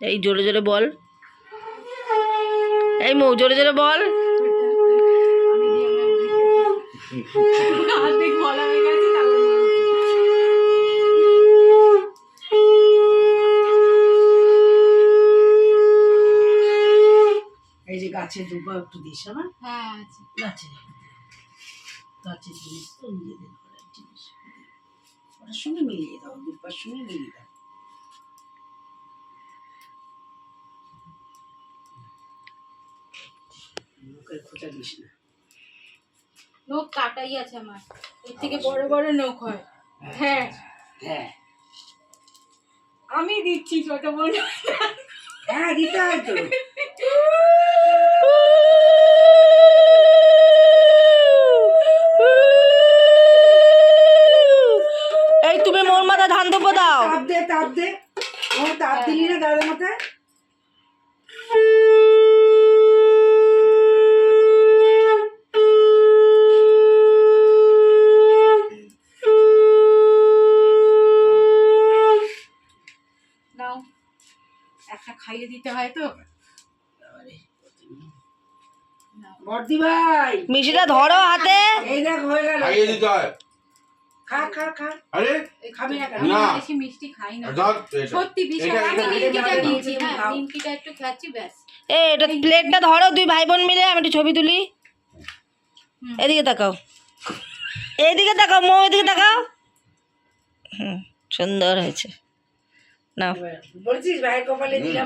এই জোরে জোরে বল। এই মৌ জোরে জোরে বল। গেছে এই যে গাছের দুবা একটু দিস আমার। হ্যাঁ আছে। গাছে। জিনিস তো নিজেদের ঘরের জিনিস। ওটার সঙ্গে মিলিয়ে দাও দুবার সঙ্গে মিলিয়ে দাও। মুখের খোঁচা দিস না। নখ কাটাই আছে আমার। এর থেকে বড় বড় নখ হয়। হ্যাঁ হ্যাঁ। আমি দিচ্ছি ছোট বোন। হ্যাঁ দিতে হয় তো। এই তুমি মোর মাথা ধান দেবো দাও। তাপ দে তাপ দে। ও তাপ দিলি না দাদার মাথায়। একটা খাইয়ে দিতে হয় তো। বর্দি ভাই। মিষ্টিটা ধরো হাতে। এই দেখ হয়ে গেল। খাইয়ে দিতে হয়। খা খা খা। আরে খাবি না কেন? না। বেশি মিষ্টি খাই না। সত্যি ভীষণ আমি নিমকিটা এটা- হ্যাঁ নিমকিটা একটু খাচ্ছি ব্যাস। এ এটা প্লেটটা ধরো দুই ভাই বোন মিলে আমি একটু ছবি তুলি। এদিকে তাকাও। এইদিকে তাকাও মৌ এদিকে তাকাও। হুম সুন্দর হয়েছে। নাও। বলছিস ভাই কপালে দিলাম